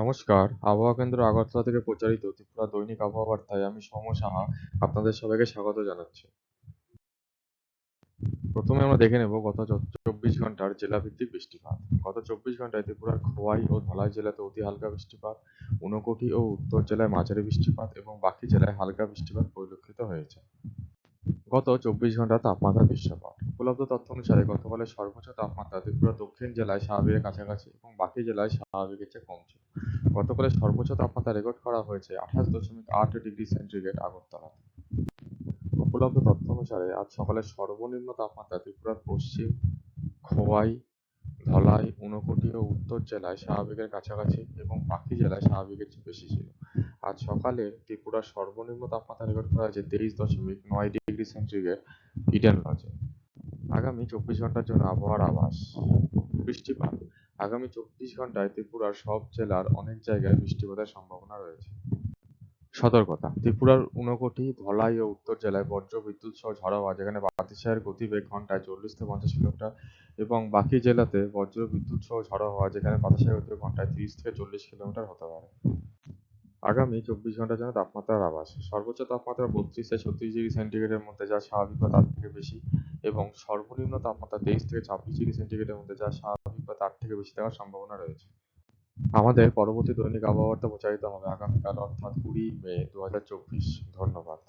নমস্কার। আবহাওয়া কেন্দ্র আগরতলা থেকে প্রচারিত ত্রিপুরা দৈনিক আবহাওয়া বার্তায় আমি সৌম্য সাহা আপনাদের সবাইকে স্বাগত জানাচ্ছি। প্রথমে আমরা দেখে নেব গত চব্বিশ ঘণ্টার জেলাভিত্তিক বৃষ্টিপাত। গত চব্বিশ ঘন্টায় ত্রিপুরার খোয়াই ও ধলাই জেলাতে অতি হালকা বৃষ্টিপাত, ঊনকোটি ও উত্তর জেলায় মাঝারি বৃষ্টিপাত এবং বাকি জেলায় হালকা বৃষ্টিপাত পরিলক্ষিত হয়েছে। গত চব্বিশ ঘণ্টা তাপমাত্রা দৃশ্যপট। উপলব্ধ তথ্য অনুসারে গতকালের সর্বোচ্চ তাপমাত্রা ত্রিপুরা, দক্ষিণ জেলায় স্বাভাবিকের কাছাকাছি এবং বাকি জেলায় স্বাভাবিকের চেয়ে কম ছিল। গতকালের সর্বোচ্চ তাপমাত্রা রেকর্ড করা হয়েছে আঠাশ দশমিক আট ডিগ্রি সেন্টিগ্রেড আগরতলা উপলব্ধ তথ্য অনুসারে আজ সকালের সর্বনিম্ন তাপমাত্রা ত্রিপুরার পশ্চিম, খোয়াই, ধলাই, ঊনকোটি ও উত্তর জেলায় স্বাভাবিকের কাছাকাছি এবং বাকি জেলায় স্বাভাবিকের চেয়ে বেশি ছিল। আজ সকালে ত্রিপুরার সর্বনিম্ন তাপমাত্রা রেকর্ড করা হয়েছে তেইশ দশমিক নয় ডিগ্রি সেন্টিগ্রেড ইডেন লজে। আগামী চব্বিশ ঘণ্টার জন্য আবহাওয়ার আভাস। বৃষ্টিপাত। আগামী চব্বিশ ঘন্টায় ত্রিপুরার সব জেলার অনেক জায়গায় বৃষ্টিপাতের সম্ভাবনা রয়েছে। সতর্কতা। ত্রিপুরার ঊনকোটি ধলাই ও উত্তর জেলায় বজ্র, বিদ্যুৎ সহ ঝড়ো হওয়া যেখানে বাতাসের গতিবেগ ঘন্টায় চল্লিশ থেকে পঞ্চাশ কিলোমিটার এবং বাকি জেলাতে বজ্র, বিদ্যুৎ সহ ঝড়ো হওয়া যেখানে বাতাসের গতিবেগ ঘন্টায় তিরিশ থেকে চল্লিশ কিলোমিটার হতে পারে। আগামী চব্বিশ ঘণ্টার জন্য তাপমাত্রার আবাস সর্বোচ্চ তাপমাত্রা বত্রিশ থেকে ছত্রিশ ডিগ্রি সেন্টিগ্রেডের মধ্যে, যা স্বাভাবিক বা তার থেকে বেশি, এবং সর্বনিম্ন তাপমাত্রা তেইশ থেকে ছাব্বিশ ডিগ্রি সেন্টিগ্রেডের মধ্যে, যা স্বাভাবিক বা তার থেকে বেশি থাকার সম্ভাবনা রয়েছে। আমাদের পরবর্তী দৈনিক আবহাওয়ার্তা প্রচারিত হবে আগামীকাল, অর্থাৎ কুড়ি মে দু হাজার চব্বিশ। ধন্যবাদ।